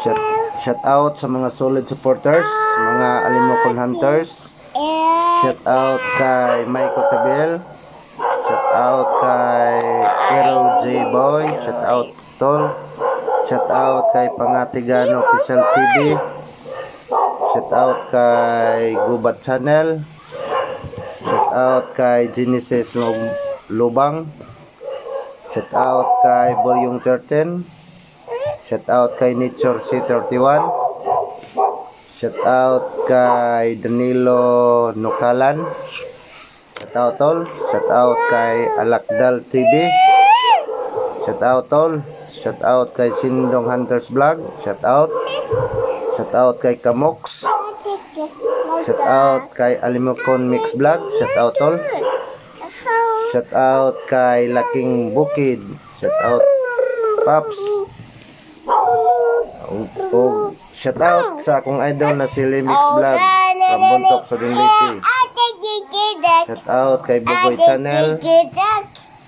Shout, shout out sa mga solid supporters, mga Alimokon Hunters. Shout out kay Michael Cabel. Shout out kay Hero J Boy. Shout out Tol. Shout out kay Pangatigano Official TV. Shout out kay Gubat Channel. Shout out kay Genesis Lub- Lubang. Shout out kay Boryong 13. Shout out kay Nature C31. Shout out kay Danilo Nukalan. Shout out tol. Shout out kay Alakdal TV. Shout out tol. Shout out kay Sindong Hunters Vlog. Shout out. Shout out kay Kamox. Shout out kay Alimokon Mix Vlog. Shout out tol. Shout out kay Laking Bukid. Shout out Paps. O, o shout out sa akong idol na si Limix Vlog from Buntok sa Liti. Shout out kay Bugoy Channel,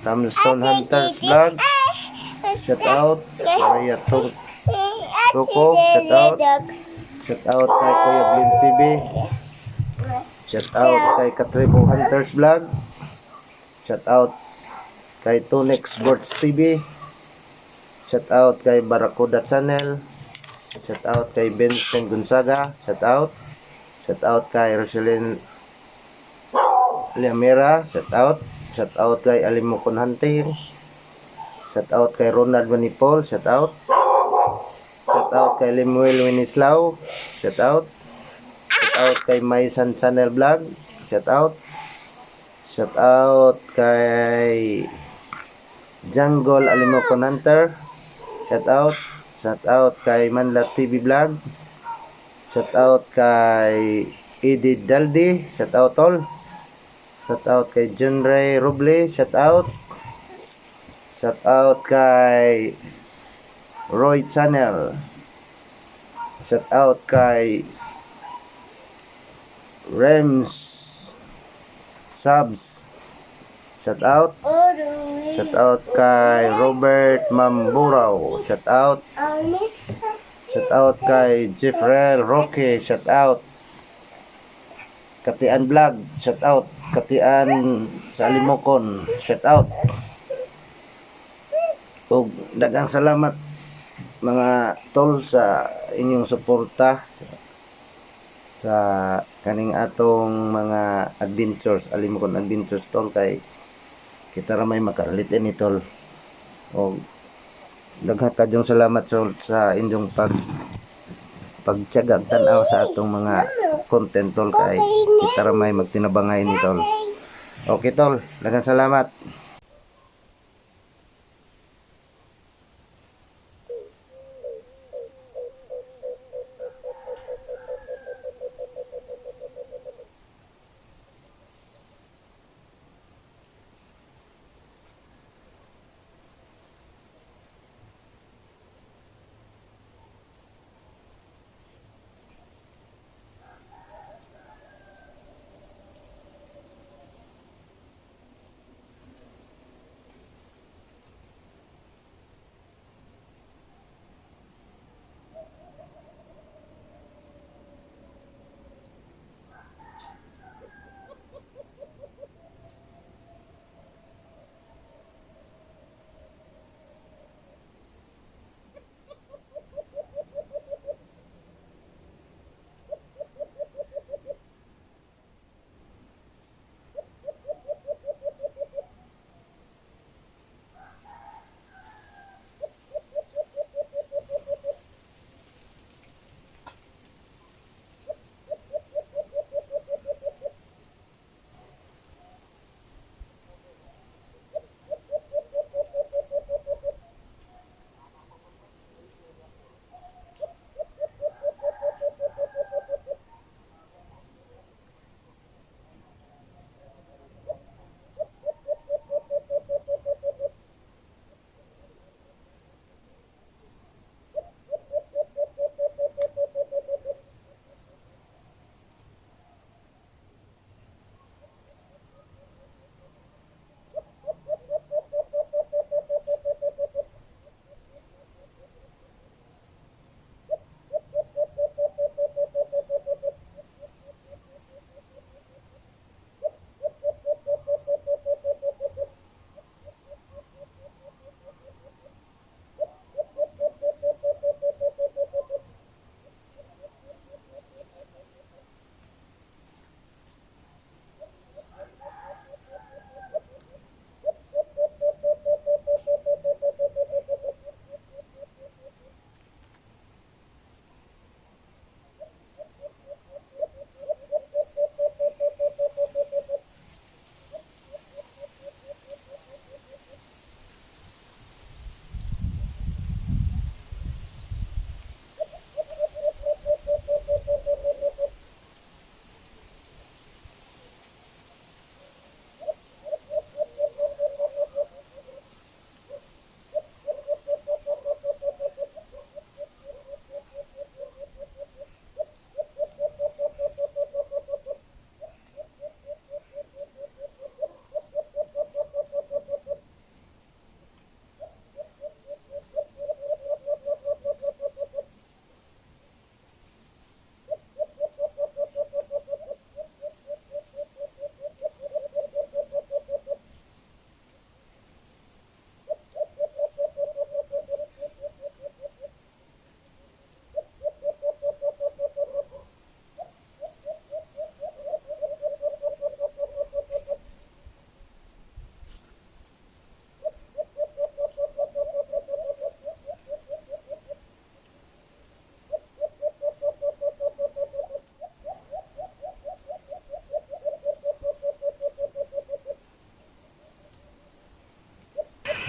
Tamson Hunters Vlog. Shout out Maria Tuk Tuko. Shout out. Shout out kay Kuya Blin TV. Shout out kay Katribo Hunters Vlog. Shout out kay Tunex Sports TV. Shout out kay Barracuda Channel. Shout out kay Vincent Gonzaga. Shout out. Shout out kay Roselyn Liamera. Shout out. Shout out kay Alimokon Hunting. Shout out kay Ronald Manipol. Shout out. Shout out kay Limuel Winislaw. Shout out. Shout out kay Maisan Channel Vlog. Shout out. Shout out kay Jungle Alimokon Hunter. Shout out. Shout out kay Manla TV Vlog. Shout out kay Edith Daldi. Shout out all. Shout out kay John Ray Roble. Shout out. Shout out kay Roy Channel. Shout out kay Rems Subs. Shout out. Shout out kay Robert Mamburao. Shout out. Shout out kay Jeffrel Roque. Shout out. Katian Vlog. Shout out. Katian sa Alimokon. Shout out. Ug daghang salamat mga tol sa inyong suporta sa kaning atong mga adventures Alimokon Adventures tol kay kita ra may makalitin ni tol. O daghan kadyong salamat tol sa inyong pag pagtiyaga tan-aw sa atong mga content tol kay kita ra may magtinabangay ni tol. Okay tol daghang salamat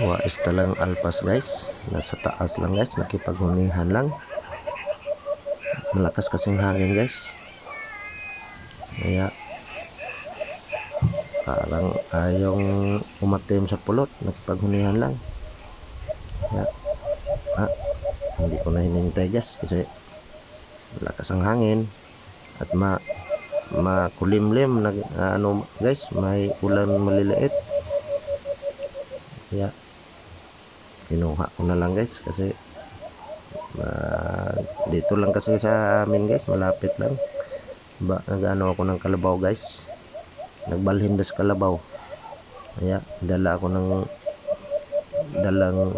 Wais talang alpas guys. Nasa taas lang guys. Nakipaghunihan lang. Malakas kasing hangin guys. Kaya parang ayong umatim sa pulot. Nakipaghunihan lang. Kaya ah, hindi ko na hinintay guys kasi malakas ang hangin at ma makulimlim na ano guys may ulan maliliit kaya kinuha ko na lang guys kasi ah, dito lang kasi sa amin guys malapit lang. Ba nagano ako ng kalabaw guys. Nagbalhin das kalabaw. Kaya dala ako ng dalang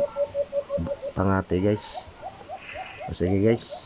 pangate guys. O sige guys